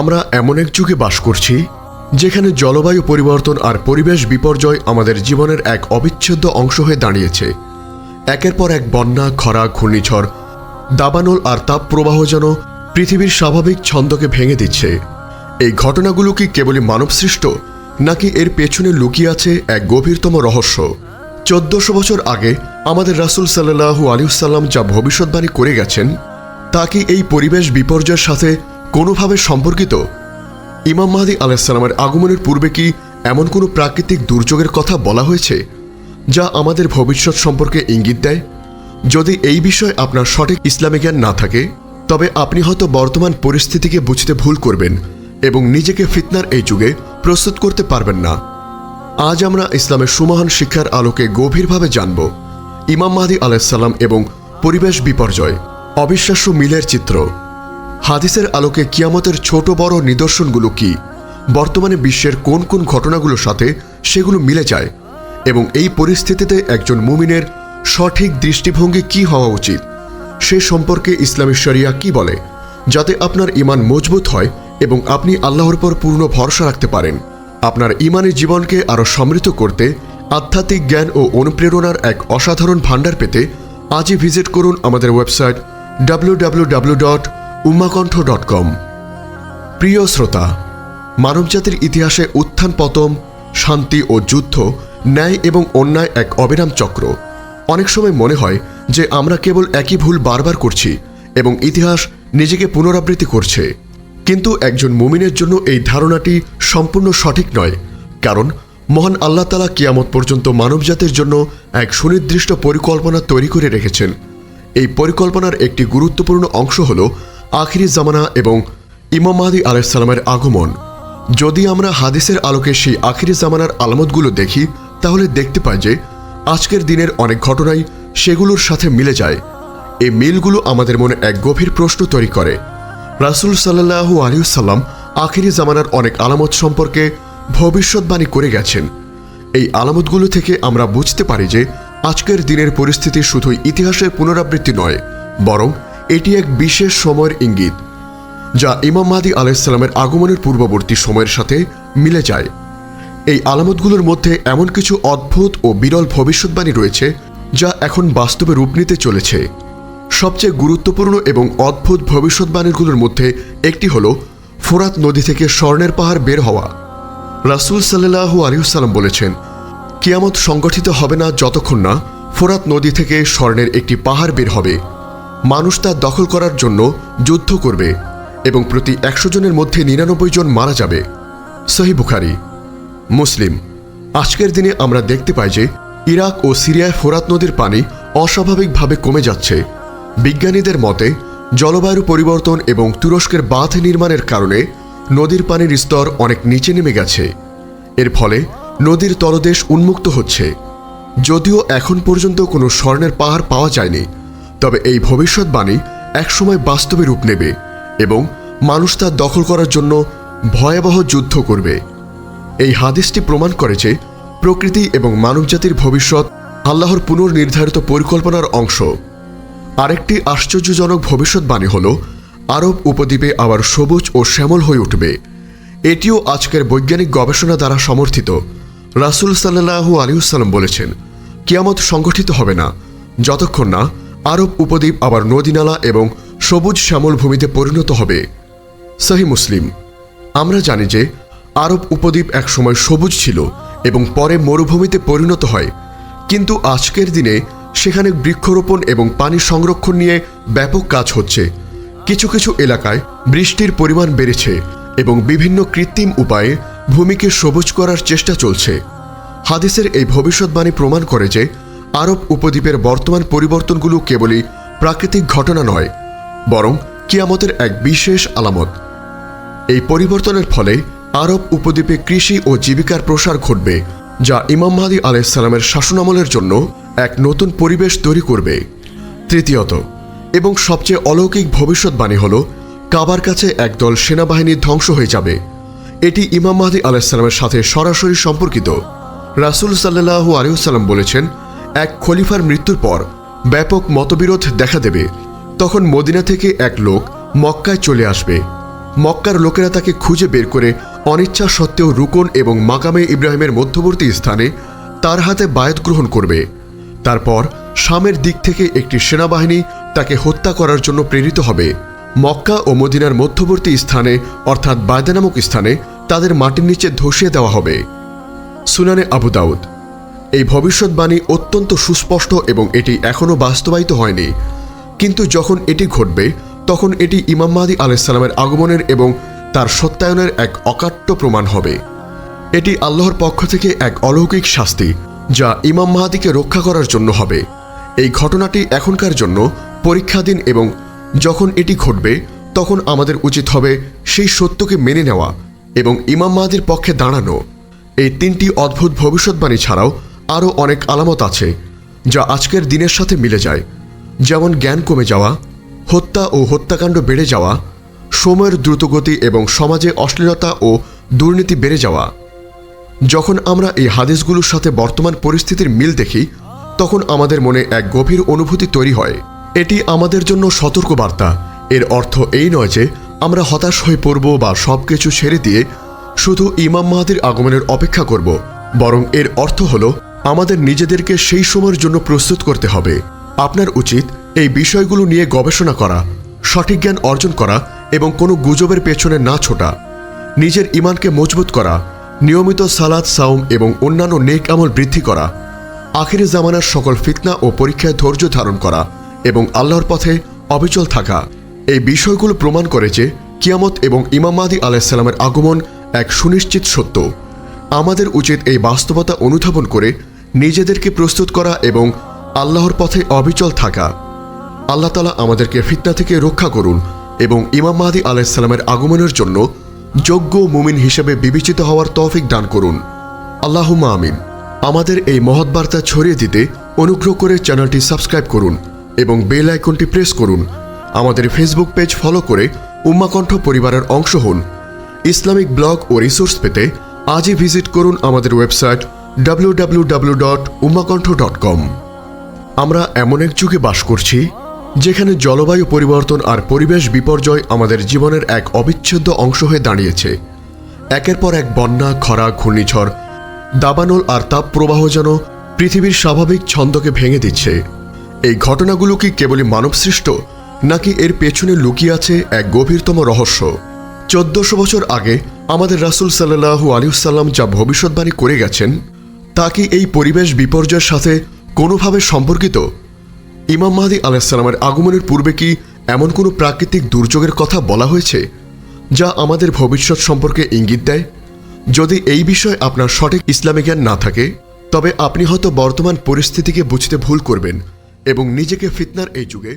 আমরা এমন এক যুগে বাস করছি, যেখানে জলবায়ু পরিবর্তন আর পরিবেশ বিপর্যয় আমাদের জীবনের এক অবিচ্ছেদ্য অংশ হয়ে দাঁড়িয়েছে। একের পর এক বন্যা, খরা, ঘূর্ণিঝড়, দাবানল আর তাপ প্রবাহ যেন পৃথিবীর স্বাভাবিক ছন্দকে ভেঙে দিচ্ছে। এই ঘটনাগুলো কি কেবলই মানবসৃষ্ট, নাকি এর পেছনে লুকিয়ে আছে এক গভীরতম রহস্য? চোদ্দশো বছর আগে আমাদের রাসুল সাল্লাহু আলিউসাল্লাম যা ভবিষ্যৎবাণী করে গেছেন, তা কি এই পরিবেশ বিপর্যয়ের সাথে কোনোভাবে সম্পর্কিত? ইমাম মাহাদি আলাহিসাল্লামের আগমনের পূর্বে কি এমন কোনো প্রাকৃতিক দুর্যোগের কথা বলা হয়েছে, যা আমাদের ভবিষ্যৎ সম্পর্কে ইঙ্গিত দেয়? যদি এই বিষয়ে আপনার সঠিক ইসলামী জ্ঞান না থাকে, তবে আপনি হয়তো বর্তমান পরিস্থিতিকে বুঝতে ভুল করবেন এবং নিজেকে ফিতনার এই যুগে প্রস্তুত করতে পারবেন না। আজ আমরা ইসলামের সুমহান শিক্ষার আলোকে গভীরভাবে জানব ইমাম মাহাদি আলাইসাল্লাম এবং পরিবেশ বিপর্যয়, অবিশ্বাস্য মিলের চিত্র। হাদিসের আলোকে কিয়ামতের ছোট বড় নিদর্শনগুলো কি? বর্তমানে বিশ্বের কোন কোন ঘটনাগুলোর সাথে সেগুলো মিলে যায়? এবং এই পরিস্থিতিতে একজন মুমিনের সঠিক দৃষ্টিভঙ্গি কি হওয়া উচিত? সে সম্পর্কে ইসলামী শরিয়া কি বলে? যাতে আপনার ইমান মজবুত হয় এবং আপনি আল্লাহর পর পূর্ণ ভরসা রাখতে পারেন। আপনার ইমানের জীবনকে আরও সমৃদ্ধ করতে আধ্যাত্মিক জ্ঞান ও অনুপ্রেরণার এক অসাধারণ ভাণ্ডার পেতে আজই ভিজিট করুন আমাদের website W dot Ummakantha dot com. প্রিয় শ্রোতা, মানবজাতির ইতিহাসে উত্থান পতন, শান্তি ও যুদ্ধ, ন্যায় এবং অন্যায় এক অবিরাম চক্র। অনেক সময় মনে হয় যে আমরা কেবল একই ভুল বারবার করছি এবং ইতিহাস নিজেকে পুনরাবৃত্তি করছে। কিন্তু একজন মুমিনের জন্য এই ধারণাটি সম্পূর্ণ সঠিক নয়, কারণ মহান আল্লাহ তালা কিয়ামত পর্যন্ত মানবজাতির জন্য এক সুনির্দিষ্ট পরিকল্পনা তৈরি করে রেখেছেন। এই পরিকল্পনার একটি গুরুত্বপূর্ণ অংশ হল আখিরি জামানা এবং ইমাম মাহাদি আলাইসাল্লামের আগমন। যদি আমরা হাদিসের আলোকে সেই আখিরি জামানার আলামতগুলো দেখি, তাহলে দেখতে পাই যে আজকের দিনের অনেক ঘটনাই সেগুলোর সাথে মিলে যায়। এই মিলগুলো আমাদের মনে এক গভীর প্রশ্ন তৈরি করে। রাসুল সাল্লাহু আলিউসাল্লাম আখিরি জামানার অনেক আলামত সম্পর্কে ভবিষ্যৎবাণী করে গেছেন। এই আলামতগুলো থেকে আমরা বুঝতে পারি যে আজকের দিনের পরিস্থিতি শুধুই ইতিহাসের পুনরাবৃত্তি নয়, বরং এটি এক বিশেষ সময়ের ইঙ্গিত, যা ইমাম মাহাদি আলাইসাল্লামের আগমনের পূর্ববর্তী সময়ের সাথে মিলে যায়। এই আলামতগুলোর মধ্যে এমন কিছু অদ্ভুত ও বিরল ভবিষ্যৎবাণী রয়েছে, যা এখন বাস্তবে রূপ নিতে চলেছে। সবচেয়ে গুরুত্বপূর্ণ এবং অদ্ভুত ভবিষ্যৎবাণীগুলোর মধ্যে একটি হল ফোরাত নদী থেকে স্বর্ণের পাহাড় বের হওয়া। রাসুল সাল্লাহু আলিউসাল্লাম বলেছেন, কিয়ামত সংগঠিত হবে না যতক্ষণ না ফোরাত নদী থেকে স্বর্ণের একটি পাহাড় বের হবে। মানুষ তা দখল করার জন্য যুদ্ধ করবে এবং প্রতি একশো জনের মধ্যে নিরানব্বই জন মারা যাবে। সহি বুখারি। মুসলিম, আজকের দিনে আমরা দেখতে পাই যে ইরাক ও সিরিয়ায় ফোরাত নদীর পানি অস্বাভাবিকভাবে কমে যাচ্ছে। বিজ্ঞানীদের মতে জলবায়ু পরিবর্তন এবং তুরস্কের বাঁধ নির্মাণের কারণে নদীর পানির স্তর অনেক নিচে নেমে গেছে। এর ফলে নদীর তলদেশ উন্মুক্ত হচ্ছে। যদিও এখন পর্যন্ত কোনো স্বর্ণের পাহাড় পাওয়া যায়নি তবে এই ভবিষ্যৎবাণী একসময় বাস্তবে রূপ নেবে এবং মানুষ তা দখল করার জন্য ভয়াবহ যুদ্ধ করবে। এই হাদিসটি প্রমাণ করে যে প্রকৃতি এবং মানবজাতির ভবিষ্যৎ আল্লাহর পুনর্নির্ধারিত পরিকল্পনার অংশ। আরেকটি আশ্চর্যজনক ভবিষ্যৎবাণী হল, আরব উপদ্বীপে আবার সবুজ ও শ্যামল হয়ে উঠবে। এটিও আজকের বৈজ্ঞানিক গবেষণা দ্বারা সমর্থিত। রাসুল সাল্লাহু আলিউসাল্লাম বলেছেন, কিয়ামত সংগঠিত হবে না, যতক্ষণ না আরব উপদ্বীপ আবার নদীনালা এবং সবুজ শ্যামল ভূমিতে পরিণত হবে। সহি মুসলিম, আমরা জানি যে আরব উপদ্বীপ একসময় সবুজ ছিল এবং পরে মরুভূমিতে পরিণত হয়। কিন্তু আজকের দিনে সেখানে বৃক্ষরোপণ এবং পানি সংরক্ষণ নিয়ে ব্যাপক কাজ হচ্ছে। কিছু কিছু এলাকায় বৃষ্টির পরিমাণ বেড়েছে এবং বিভিন্ন কৃত্রিম উপায়ে ভূমিকে সবুজ করার চেষ্টা চলছে। হাদিসের এই ভবিষ্যৎবাণী প্রমাণ করে যে আরব উপদ্বীপের বর্তমান পরিবর্তনগুলো কেবলই প্রাকৃতিক ঘটনা নয়, বরং কিয়ামতের এক বিশেষ আলামত। এই পরিবর্তনের ফলে আরব উপদ্বীপে কৃষি ও জীবিকার প্রসার ঘটবে, যা ইমাম মাহাদি আলাইসাল্লামের শাসনামলের জন্য এক নতুন পরিবেশ তৈরি করবে। তৃতীয়ত, এবং সবচেয়ে অলৌকিক ভবিষ্যৎবাণী হল, কাবার কাছে একদল সেনাবাহিনী ধ্বংস হয়ে যাবে। এটি ইমাম মাহাদি আলাইসাল্লামের সাথে সরাসরি সম্পর্কিত। রাসুল সাল্লাহু আলিউসাল্লাম বলেছেন এক খলিফার মৃত্যুর পর ব্যাপক মতবিরোধ দেখা দেবে। তখন মদিনা থেকে এক লোক মক্কায় চলে আসবে। মক্কার লোকেরা তাকে খুঁজে বের করে অনিচ্ছা সত্ত্বেও রুকন এবং মাকামে ইব্রাহিমের মধ্যবর্তী স্থানে তার হাতে বায়াত গ্রহণ করবে। তারপর শামের দিক থেকে একটি সেনাবাহিনী তাকে হত্যা করার জন্য প্রেরিত হবে। মক্কা ও মদিনার মধ্যবর্তী স্থানে, অর্থাৎ বায়দা নামক স্থানে, তাদের মাটির নিচে ধসিয়ে দেওয়া হবে। সুনানে আবু দাউদ। এই ভবিষ্যৎবাণী অত্যন্ত সুস্পষ্ট এবং এটি এখনও বাস্তবায়িত হয়নি। কিন্তু যখন এটি ঘটবে, তখন এটি ইমাম মাহাদি আলাইসাল্লামের আগমনের এবং তার সত্যায়নের এক অকাট্য প্রমাণ হবে। এটি আল্লাহর পক্ষ থেকে এক অলৌকিক শাস্তি, যা ইমাম মাহাদিকে রক্ষা করার জন্য হবে। এই ঘটনাটি এখনকার জন্য পরীক্ষাধীন এবং যখন এটি ঘটবে, তখন আমাদের উচিত হবে সেই সত্যকে মেনে নেওয়া এবং ইমাম মাহাদির পক্ষে দাঁড়ানো। এই তিনটি অদ্ভুত ভবিষ্যৎবাণী ছাড়াও আরও অনেক আলামত আছে, যা আজকের দিনের সাথে মিলে যায়। যেমন জ্ঞান কমে যাওয়া, হত্যা ও হত্যাকাণ্ড বেড়ে যাওয়া, সময়ের দ্রুতগতি এবং সমাজে অশ্লীলতা ও দুর্নীতি বেড়ে যাওয়া। যখন আমরা এই হাদিসগুলোর সাথে বর্তমান পরিস্থিতির মিল দেখি, তখন আমাদের মনে এক গভীর অনুভূতি তৈরি হয়। এটি আমাদের জন্য সতর্কবার্তা। এর অর্থ এই নয় যে আমরা হতাশ হয়ে পড়ব বা সব কিছু ছেড়ে দিয়ে শুধু ইমাম মাহাদির আগমনের অপেক্ষা করব, বরং এর অর্থ হল আমাদের নিজেদেরকে সেই সময়ের জন্য প্রস্তুত করতে হবে। আপনার উচিত এই বিষয়গুলো নিয়ে গবেষণা করা, সঠিক জ্ঞান অর্জন করা এবং কোনো গুজবের পেছনে না ছোটা। নিজের ইমানকে মজবুত করা, নিয়মিত সালাদ সাউম এবং অন্যান্য নেক আমল বৃদ্ধি করা, আখিরি জামানার সকল ফিতনা ও পরীক্ষায় ধৈর্য ধারণ করা এবং আল্লাহর পথে অবিচল থাকা। এই বিষয়গুলো প্রমাণ করে যে কিয়ামত এবং ইমাম মাদি আলাইসাল্লামের আগমন এক সুনিশ্চিত সত্য। আমাদের উচিত এই বাস্তবতা অনুধাবন করে নিজেদেরকে প্রস্তুত করা এবং আল্লাহর পথে অবিচল থাকা। আল্লাহ তালা আমাদেরকে ফিতনা থেকে রক্ষা করুন এবং ইমাম মাহাদি আলাইসাল্লামের আগমনের জন্য যোগ্য মুমিন হিসেবে বিবেচিত হওয়ার তৌফিক দান করুন। আল্লাহুম্মা আমিন। আমাদের এই মহৎ বার্তা ছড়িয়ে দিতে অনুগ্রহ করে চ্যানেলটি সাবস্ক্রাইব করুন এবং বেল আইকনটি প্রেস করুন। আমাদের ফেসবুক পেজ ফলো করে উম্মাকণ্ঠ পরিবারের অংশ হন। ইসলামিক ব্লগ ও রিসোর্স পেতে আজই ভিজিট করুন আমাদের website W dot dot com আমরা এমন এক যুগে বাস করছি, যেখানে জলবায়ু পরিবর্তন আর পরিবেশ বিপর্যয় আমাদের জীবনের এক অবিচ্ছেদ্য অংশ হয়ে দাঁড়িয়েছে। একের পর এক বন্যা, খরা, ঘূর্ণিঝড়, দাবানল আর তাপ প্রবাহ যেন পৃথিবীর স্বাভাবিক ছন্দকে ভেঙে দিচ্ছে। এই ঘটনাগুলো কি কেবলই মানবসৃষ্ট, নাকি এর পেছনে লুকিয়ে আছে এক গভীরতম রহস্য? চোদ্দশো বছর আগে আমাদের রাসুল সাল্লাহু আলিউসাল্লাম যা ভবিষ্যৎবাণী করে গেছেন, তা কি এই পরিবেশ বিপর্যয়ের সাথে কোনোভাবে সম্পর্কিত? ইমাম মাহাদি আলাহিসাল্লামের আগমনের পূর্বে কি এমন কোনো প্রাকৃতিক দুর্যোগের কথা বলা হয়েছে, যা আমাদের ভবিষ্যৎ সম্পর্কে ইঙ্গিত দেয়? যদি এই বিষয়ে আপনার সঠিক ইসলামী জ্ঞান না থাকে, তবে আপনি হয়তো বর্তমান পরিস্থিতিকে বুঝতে ভুল করবেন এবং নিজেকে ফিতনার এই যুগে